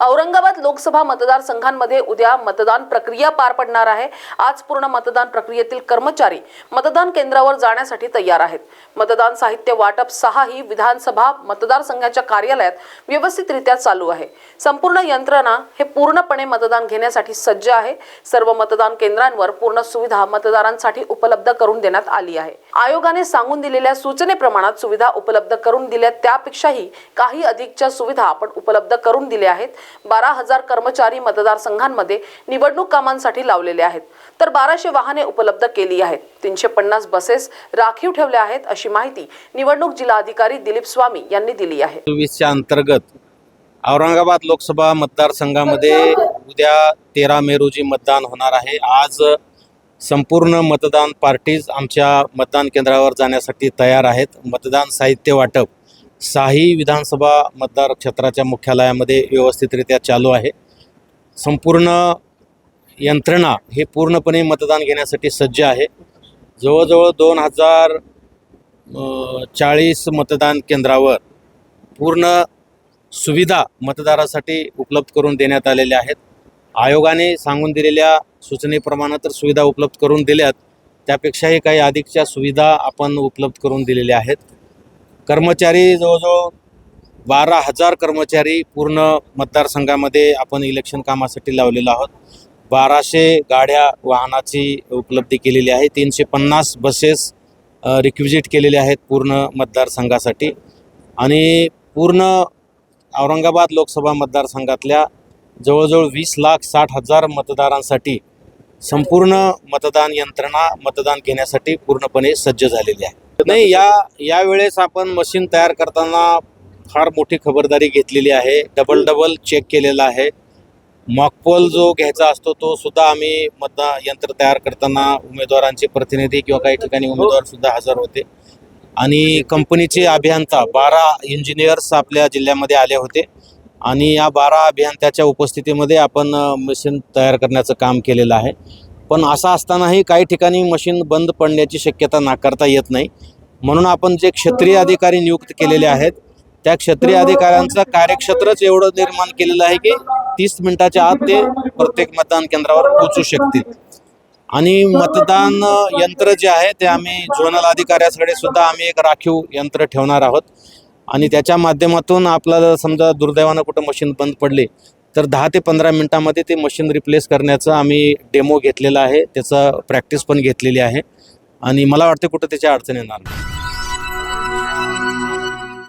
औरंगाबाद लोकसभा मतदारसंघांमध्ये उद्या मतदान प्रक्रिया पार पडणार आहे. आज पूर्ण मतदान प्रक्रियेतील कर्मचारी मतदान केंद्रावर जाण्यासाठी तयार आहेत. मतदान साहित्य वाटप सहाही विधानसभा मतदारसंघाच्या कार्यालयात व्यवस्थितरित्या चालू आहे. संपूर्ण यंत्रणा हे पूर्णपणे मतदान घेण्यासाठी सज्ज आहे. सर्व मतदान केंद्रांवर पूर्ण सुविधा मतदारांसाठी उपलब्ध करून देण्यात आली आहे. आयोगाने सांगून दिलेल्या सूचनेप्रमाणात सुविधा उपलब्ध करून दिल्या त्यापेक्षाही काही अधिकच्या सुविधा आपण उपलब्ध करून दिल्या आहेत. बारा हजार कर्मचारी मतदारसंघांमध्ये निवडणूक कामांसाठी लावलेले आहेत. तर बाराशे वाहने उपलब्ध केली आहेत. तीनशे पन्नास बसेस राखीव ठेवल्या आहेत अशी माहिती निवडणूक जिल्हाधिकारी दिलीप स्वामी यांनी दिली आहे. चोवीसच्या अंतर्गत औरंगाबाद लोकसभा मतदारसंघामध्ये उद्या तेरा मे रोजी मतदान होणार आहे. आज संपूर्ण मतदान पार्टीज आमच्या मतदान केंद्रावर जाण्यासाठी तयार आहेत. मतदान साहित्य वाटप सहाही विधानसभा मतदार क्षेत्राच्या मुख्यालयामध्ये व्यवस्थितरित्या चालू आहे. संपूर्ण यंत्रणा हे पूर्णपणे मतदान घेण्यासाठी सज्ज आहे. जवळजवळ दोन हजार चाळीस मतदान केंद्रावर पूर्ण सुविधा मतदारासाठी उपलब्ध करून देण्यात आलेल्या आहेत. आयोगाने सांगून दिलेल्या सूचनेप्रमाणे तर सुविधा उपलब्ध करून दिल्यात. त्यापेक्षाही काही अधिकच्या सुविधा आपण उपलब्ध करून दिलेल्या आहेत. कर्मचारी जवळजवळ बारा हजार कर्मचारी पूर्ण मतदारसंघामध्ये आपण इलेक्शन कामासाठी लावलेलो आहोत. बाराशे गाड्या वाहनाची उपलब्धी केलेली आहे. तीनशे पन्नास बसेस रिक्विजिट केलेले आहेत पूर्ण मतदारसंघासाठी. आणि पूर्ण औरंगाबाद लोकसभा मतदारसंघातल्या जवळजवळ वीस लाख साठ हजार मतदारांसाठी संपूर्ण मतदान यंत्रणा मतदान घेण्यासाठी पूर्णपणे सज्ज झालेली आहे. नाही या यावेळेस आपण मशीन तयार करताना फार मोठी खबरदारी घेतलेली आहे. डबल डबल चेक केलेला आहे. मॉकपोल जो घ्यायचा असतो तो सुद्धा आम्ही मतदान यंत्र तयार करताना उमेदवारांचे प्रतिनिधी किंवा काही ठिकाणी उमेदवार सुद्धा हजर होते. आणि कंपनीचे अभियंता बारा इंजिनियर्स आपल्या जिल्ह्यामध्ये आले होते. आणि या बारा अभियंत्याच्या उपस्थितीमध्ये आपण मशीन तयार करण्याचं काम केलेलं आहे. पण असं असतानाही काही ठिकाणी मशीन बंद पडण्याची शक्यता नाकारता येत नाही. म्हणून आपण जे क्षेत्रीय अधिकारी नियुक्त केलेले आहेत त्या क्षेत्रीय अधिकाऱ्यांचं कार्यक्षेत्रच एवढं निर्माण केलेलं आहे की तीस मिनिटाच्या आत ते प्रत्येक मतदान केंद्रावर पोचू शकतील. आणि मतदान यंत्र जे आहे ते आम्ही झोनल अधिकाऱ्याकडे सुद्धा आम्ही एक राखीव यंत्र ठेवणार आहोत. आणि त्याच्या माध्यमातून आपल्याला समजा दुर्दैवानं कुठं मशीन बंद पडली तर दहा ते पंधरा मिनटामध्ये ते मशीन रिप्लेस करण्याचं आम्ही डेमो घेतलेला आहे. त्याचं प्रॅक्टिस पण घेतलेली आहे. आणि मला वाटतं कुठं त्याच्या अडचण येणार नाही.